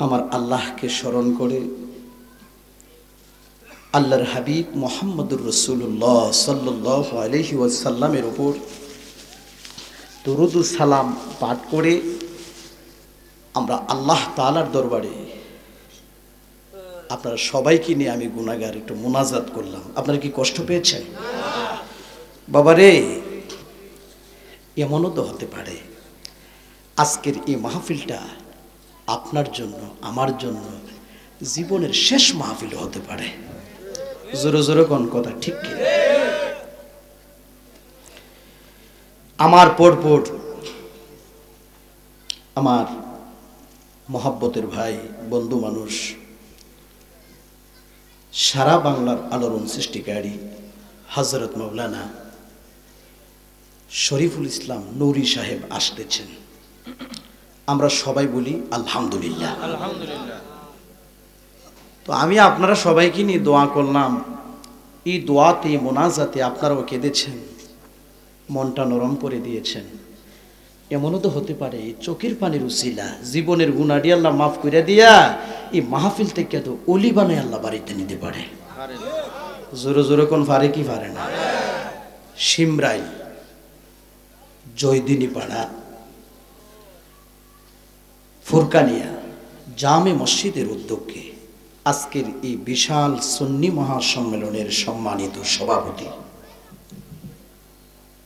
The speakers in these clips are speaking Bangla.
আমার আল্লাহকে স্মরণ করে আল্লাহর হাবিব মোহাম্মদুর রসুল্লাহ সাল্লাহ আলহি ওয়াসাল্লামের ওপর দরুদুল সালাম পাঠ করে আমরা আল্লাহ তালার দরবারে আপনারা সবাইকে নিয়ে আমি গুণাগার একটু মোনাজাত করলাম। আপনারা কি কষ্ট পেয়েছেন? বাবারে, এমনও তো হতে পারে। আজকের এই মাহফিলটা আপনার জন্য, আমার জন্য জীবনের শেষ মাহফিল হতে পারে। জোরে জোরে কোন কথা, ঠিক কি? আমার পরপর আমার মহাব্বতের ভাই, বন্ধু মানুষ, সারা বাংলার আলোড়ন সৃষ্টিকারী হজরত মৌলানা শরীফুল ইসলাম নৌরি সাহেব আসতেছেন। আমরা সবাই বলি আলহামদুলিল্লাহ। তো আমি আপনারা সবাইকে নিয়ে দোয়া করলাম এই দোয়াতে মোনাজাতে আপনারাও কেঁদেছেন মনটা নরম করে দিয়েছেন। এমনও তো হতে পারে চোখের পানির উসিলা জীবনের গুণাডি আল্লাহ মাফ করে দিয়া এই মাহফিল থেকে তো অলি বানায় আল্লাহ বাড়িতে নিতে পারে। জোরে জোরে কোন পারে কি পারে না? সিমরাই জয়দিনী পাড়া ফুরকানিয়া জামে মসজিদের উদ্যোগে আজকের এই বিশাল সুন্নি মহাসম্মেলনের সম্মানিত সভাপতি।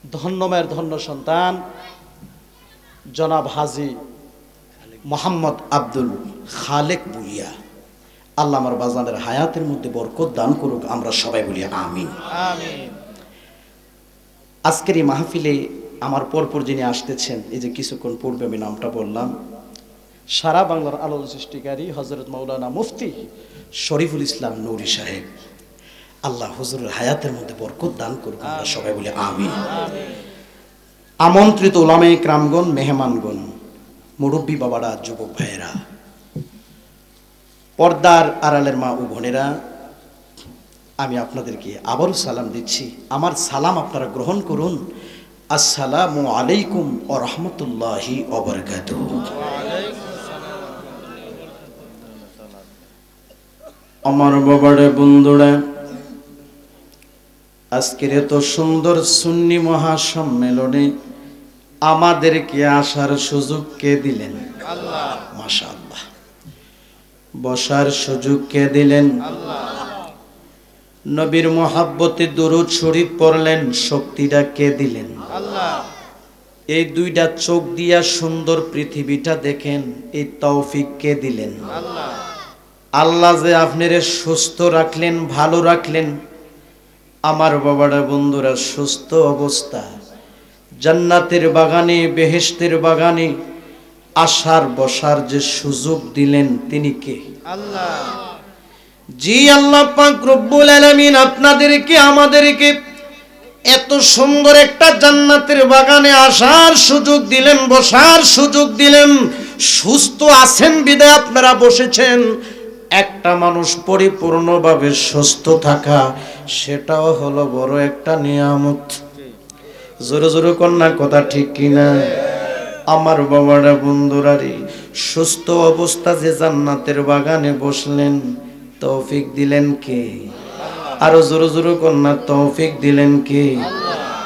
ধন্যমের ধন্য সন্তান জনাব হাজি মোহাম্মদ আব্দুল খালেক বুইয়া আল্লাহ আমার বাজানের হায়াতের মধ্যে বরকত দান করুক আমরা সবাই বলি আমিন। আজকের এই মাহফিলে আমার পরপর যিনি আসতেছেন এই যে কিছুক্ষণ পূর্বে আমি নামটা বললাম সারা বাংলার আলোর সৃষ্টিকারী হজরত মৌলানা মুফতি শরীফুল ইসলাম নৌরি সাহেব। আল্লাহ হুজুরের হায়াতের মধ্যে বরকত দান আমরা সবাই বলি আমিন। আমন্ত্রিত ওলামে ক্রামগণ মেহমানগণ মুরব্বী বাবারা যুবক ভাইয়েরা পর্দার আড়ালের মা ও বোনেরা আমি আপনাদেরকে আবারও সালাম দিচ্ছি। আমার সালাম আপনারা গ্রহণ করুন। আসসালামু আলাইকুম ও রহমতুল্লাহি অবরকাত আমার বাবারে বন্ধুরা আজকের এত সুন্দর সুন্নি মহাসম্মেলনে আমাদেরকে আসার সুযোগ কে দিলেন? বসার সুযোগ কে দিলেন? নবীর মহাব্বতে দরুদ শরীফ পড়লেন শক্তিটা কে দিলেন? এই দুইটা চোখ দিয়া সুন্দর পৃথিবীটা দেখেন এই তৌফিক কে দিলেন? আল্লাহ। আল্লাহ যে আপনারে সুস্থ রাখলেন ভালো রাখলেন আমার বাবারা বন্ধুরা সুস্থ অবস্থা। জান্নাতের বাগানে বেহেশতের বাগানে আসার বসার যে সুযোগ দিলেন তিনি কে? আল্লাহ। জি আল্লাহ পাক রব্বুল আলামিন আপনাদেরকে আমাদেরকে এত সুন্দর একটা জান্নাতের বাগানে আসার সুযোগ দিলেন বসার সুযোগ দিলেন। সুস্থ আছেন বিদায় আপনারা বসেছেন। একটা মানুষ পরিপূর্ণভাবে সুস্থ থাকা, সেটাও হলো বড় একটা নিয়ামত। জোরে জোরে কন্যা, কথা ঠিক কিনা? আমার বাবারা বন্ধুরা রে সুস্থ অবস্থা যে জান্নাতের বাগানে বসলেন, তৌফিক দিলেন কে? আরও জোরে জোরে কন্যা, তৌফিক দিলেন কে?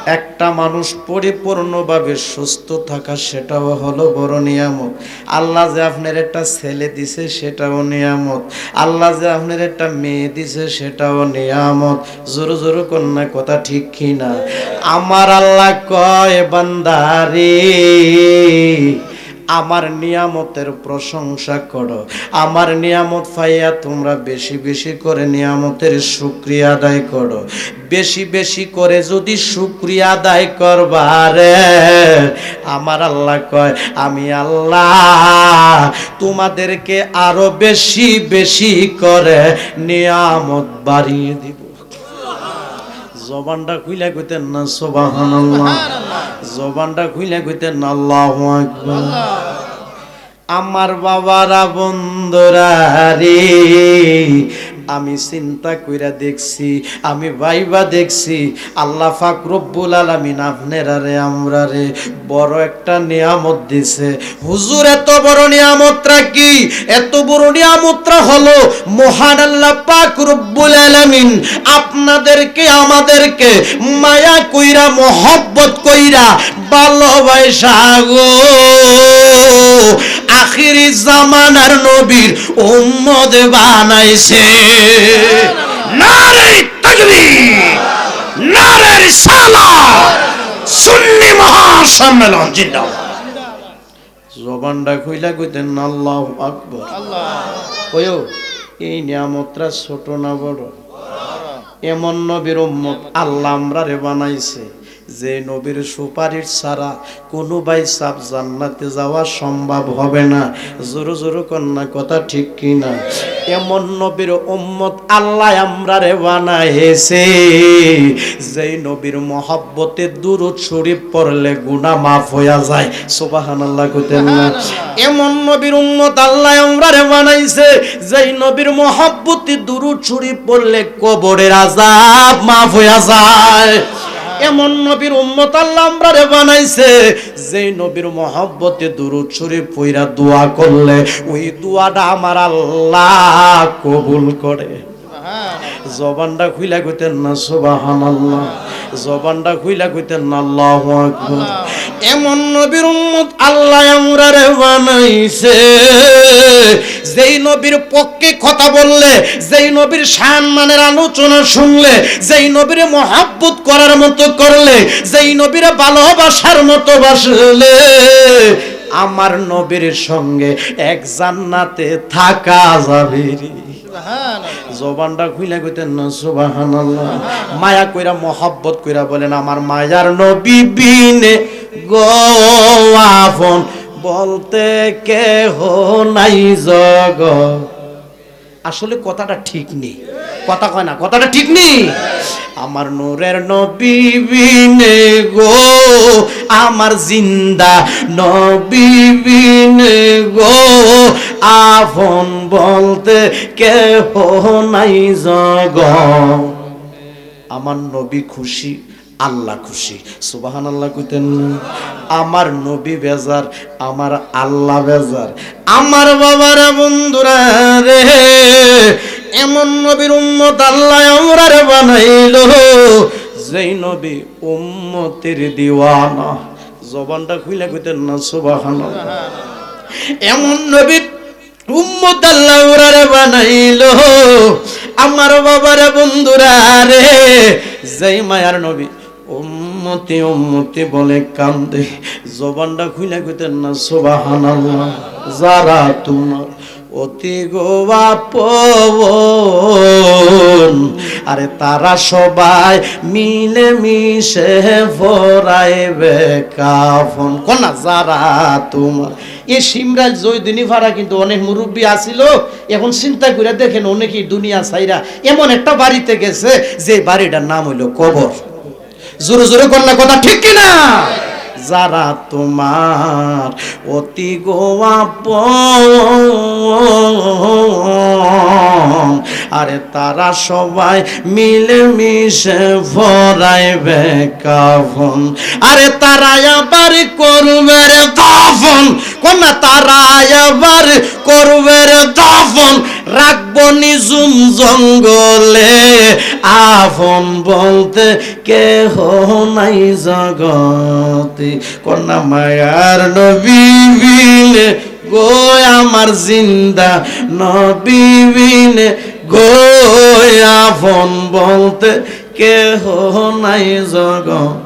একটা মানুষ পরিপূর্ণভাবে সুস্থ থাকা সেটাও হলো বড় নিয়ামত। আল্লাহ যে আপনার একটা ছেলে দিছে সেটাও নিয়ামত। আল্লাহ যে আপনার একটা মেয়ে দিছে সেটাও নিয়ামত। জোরো জোরো কন্যা কথা ঠিক কিনা? আমার আল্লাহ কয়, বান্দারে। আমার নিয়ামতের প্রশংসা করো। আমার নিয়ামত পাইয়া তোমরা বেশি বেশি করে নিয়ামতের শুক্রিয়া আদায় করো। বেশি বেশি করে যদি শুক্রিয়া আদায় করবারে আমার আল্লাহ কয়, আমি আল্লাহ তোমাদেরকে আরও বেশি বেশি করে নিয়ামত বাড়িয়ে দিব। জবানটা খুইলা কইতেন না সুবহানাল্লাহ। জবানটা খুইলা কইতেন না আল্লাহু আকবার। আমার বাবারা বন্ধুরা রে আমি চিন্তা কইরা দেখছি, আমি ভাইবা দেখছি, আল্লাহ পাক রব্বুল আলামিন আপনারা রে আমরা রে বড় একটা নিয়ামত দিছে। হুজুর, এত বড় নিয়ামতটা কি? এত বড় নিয়ামতটা হলো, মহান আল্লাহ পাক আলামিন আপনাদেরকে, আমাদেরকে মায়া কইরা, মহব্বত কইরা ভালোবাসা গো আখিরি জামানার নবীর উম্মত বানাইছে। নারে তাকবীর নারে রিসালাত, সুন্নি মহাসম্মেলন, জিন্দাবাদ। জবানটা কইলা কইতেন আল্লাহু আকবার। আল্লাহ কয়ো এই নিয়ামতটা ছোট না বড়? এমন নবীর উম্মত আল্লাহ আমরা রে বানাইছে। যে নবীর সুপারিশ ছাড়া কোনো বাই সাপ জান্নাতে যাওয়া সম্ভব হবে না। জোরো জোরো কন্যা, কথা ঠিক কি না এমন নবীর উম্মত আল্লাহ আমরা রে বানাইছে। যেই নবীর মহব্বতে দুরুদ শরীফ পড়লে গুণা মাফ হইয়া যায়। সুবহানাল্লাহ কইতেন না। এমন নবীর উম্মত আল্লাহ আমরা রে বানাইছে। যেই নবীর মহব্বতে দুরুদ শরীফ পড়লে কবরের আযাব মাফ হইয়া যায়। এমন নবীর উম্মত আল্লাহ আমরা রে বানাইছে, যেই নবীর মহব্বতে দুরুদ শরীফ পইরা দোয়া করলে, ওই দোয়াটা আমার আল্লাহ কবুল করে। জবানটা খুইলা কইতেন না, সুবহানাল্লাহ। জবানটা খুইলা কইতেন না, আল্লাহু আকবার। এমন নবীর উম্মত আল্লাহ আমরা রে বানাইছে যেই নবীর পক্ষে কথা বললে যেই নবীর সম্মানের আলোচনা শুনলে যেই নবীর মহাব্বত করার মতো করলে যেই নবীর ভালোবাসার মতো বাসলে আমার নবীর সঙ্গে এক জান্নাতে থাকা যাবে জবানটা খুইলা কইতেন না সুবহানাল্লাহ। মায়া কইরা মহব্বত কইরা বলেন আমার মায়ার নবী বিনে গো আপন বলতে কেহ নাই জগ। আসলে কথাটা ঠিক নেই কথা কয় না, কথাটা ঠিক নেই আমার নূরের নবী বিনে গো, আমার জিন্দা নবী বিনে গো, আফন বলতে কেহ নাই জগ। আমার নবী খুশি আল্লাহ খুশি। সুবাহান আল্লাহ কইতেন? আমার নবী বেজার, আমার আল্লাহ বেজার। আমার বাবার বন্ধুরা রে, এমন নবীর উম্মত আল্লাহ আমরা রে বানাইলো। যেই নবী উম্মতের দিওয়ানা। জবানটা খুইলা কইতেন না সুবাহান এমন নবীর উম্মত আল্লাহ ওরারে বানাইলো। আমার বাবারে বন্ধুরা রে, যেই মায়ার নবী উম্মতি উম্মতি বলে কান্দে। জবানটা খুলে কইতেন না, সুবহানাল্লাহ, যারা তোমার অতি গোয়া পবন, আরে তারা সবাই মিলে মিশে ফরাইবে কাফন। কোনা যারা তোমার। এই সিমরাজ জয়দিনী ভাড়া কিন্তু অনেক মুরব্বী আসিল এখন চিন্তা করে দেখেন অনেকেই দুনিয়া সাইরা এমন একটা বাড়িতে গেছে যে বাড়িটার নাম হইল কবর। জোরে জোরে কন্যা কথা ঠিক কিনা? যারা তোমার অতি গোয়াপ আরে তারা সবাই মিলে মিশে ভরাইবে কাফন। আরে তারা আবার করবে রে দাফন কোনা তারা আবার করবে রে দাফন রাখব নিজুম জঙ্গলে। আফন বলতে কেহ নাই জগতে। কন্যা, মায়ার নবী গো আমার জিন্দা নবী বিনে ফোন বলতে কেহ নাই জগৎ